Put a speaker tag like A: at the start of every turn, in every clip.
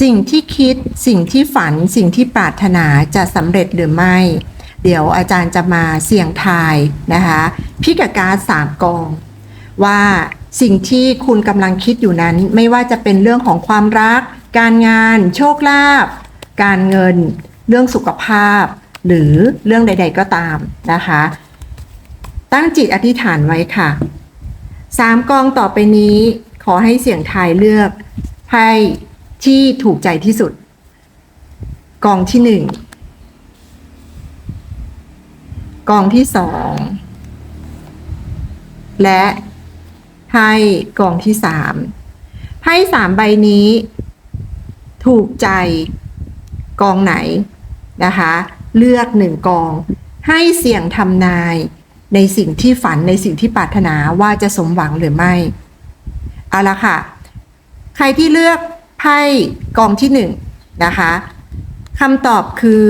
A: สิ่งที่คิด สิ่งที่ฝัน สิ่งที่ปรารถนาจะสำเร็จหรือไม่ เดี๋ยวอาจารย์จะมาเสี่ยงทายนะคะพี่กับกาสามกอง ว่าสิ่งที่คุณกำลังคิดอยู่นั้น ไม่ว่าจะเป็นเรื่องของความรัก การงาน โชคลาภการเงิน เรื่องสุขภาพ หรือเรื่องใด ๆก็ตามนะคะ ตั้งจิตอธิษฐานไว้ค่ะสามกองต่อไปนี้ขอให้เสี่ยงทายเลือกไพ่ ที่ถูกใจที่สุด กองที่หนึ่งกองที่สองและไพ่กองที่สามไพ่สามใบนี้ ถูกใจกองไหนนะคะ เลือกหนึ่งกอง ให้เสี่ยงทำนายในสิ่งที่ฝันในสิ่งที่ปรารถนาว่าจะสมหวังหรือไม่ เอาละค่ะ ใครที่เลือก ไพ่กองที่หนึ่งนะคะคำตอบคือ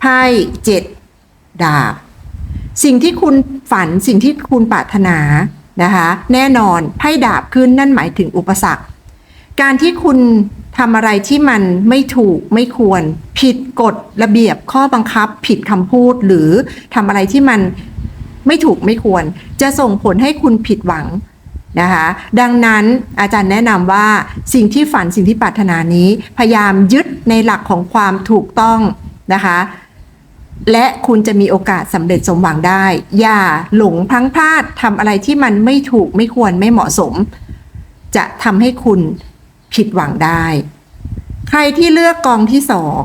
A: ไพ่เจ็ดดาบ สิ่งที่คุณฝันสิ่งที่คุณปรารถนานะคะแน่นอนไพ่ดาบขึ้นนั่นหมายถึงอุปสรรค การที่คุณทำอะไรที่มันไม่ถูกไม่ควร ผิดกฎระเบียบข้อบังคับ ผิดคำพูดหรือทำอะไรที่มันไม่ถูกไม่ควร จะส่งผลให้คุณผิดหวัง นะคะดังนั้นอาจารย์แนะนำว่าสิ่งที่ฝันสิ่งที่ปรารถนานี้ พยายามยึดในหลักของความถูกต้องนะคะและคุณจะมีโอกาสสำเร็จสมหวังได้ อย่าหลงพลังพลาดทำอะไรที่มันไม่ถูกไม่ควรไม่เหมาะสม จะทำให้คุณผิดหวังได้ ใครที่เลือกกองที่สอง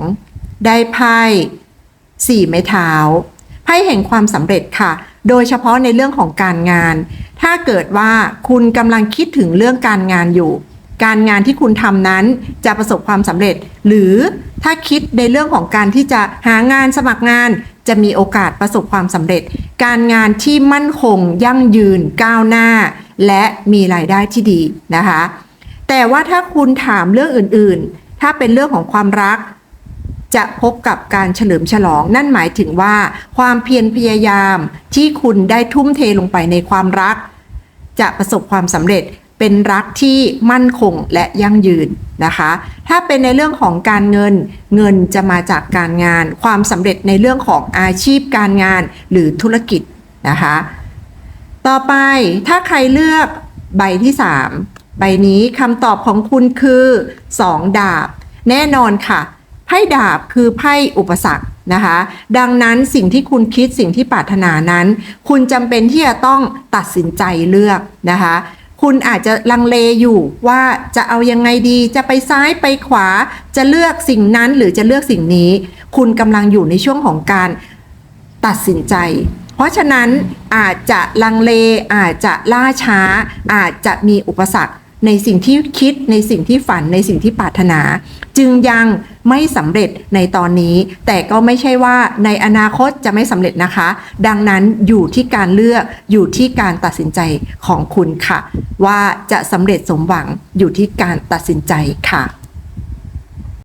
A: ได้ไพ่สี่ไม้เท้าไพ่แห่งความสำเร็จค่ะ โดยเฉพาะในเรื่องของการงาน ถ้าเกิดว่าคุณกำลังคิดถึงเรื่องการงานอยู่ การงานที่คุณทำนั้นจะประสบความสำเร็จ หรือถ้าคิดในเรื่องของการที่จะหางานสมัครงานจะมีโอกาสประสบความสำเร็จ การงานที่มั่นคง ยั่งยืนก้าวหน้า และมีรายได้ที่ดีนะคะ แต่ว่าถ้าคุณถามเรื่องอื่นๆ ถ้าเป็นเรื่องของความรัก จะพบกับการเฉลิมฉลอง นั่นหมายถึงว่า ความเพียรพยายามที่คุณได้ทุ่มเทลงไปในความรัก จะประสบความสำเร็จเป็นรักที่มั่นคงและยั่งยืนนะคะ ถ้าเป็นในเรื่องของการเงิน เงินจะมาจากการงาน ความสำเร็จในเรื่องของอาชีพการงานหรือธุรกิจนะคะ ต่อไปถ้าใครเลือกใบที่ 3 ใบนี้คำตอบของคุณคือ 2 ดาบ แน่นอนค่ะ ไพ่ดาบคือไพ่อุปสรรคนะคะ ดังนั้นสิ่งที่คุณคิดสิ่งที่ปรารถนานั้น คุณจำเป็นที่จะต้องตัดสินใจเลือกนะคะ คุณอาจจะลังเลอยู่ว่าจะเอายังไงดี จะไปซ้ายไปขวา จะเลือกสิ่งนั้นหรือจะเลือกสิ่งนี้ คุณกำลังอยู่ในช่วงของการตัดสินใจ เพราะฉะนั้นอาจจะลังเลอาจจะล่าช้า อาจจะมีอุปสรรค ในสิ่งที่คิดในสิ่งที่ฝันในสิ่งที่ปรารถนา จึงยังไม่สำเร็จในตอนนี้ แต่ก็ไม่ใช่ว่าในอนาคตจะไม่สำเร็จนะคะ ดังนั้นอยู่ที่การเลือกอยู่ที่การตัดสินใจของคุณค่ะ ว่าจะสำเร็จสมหวังอยู่ที่การตัดสินใจค่ะ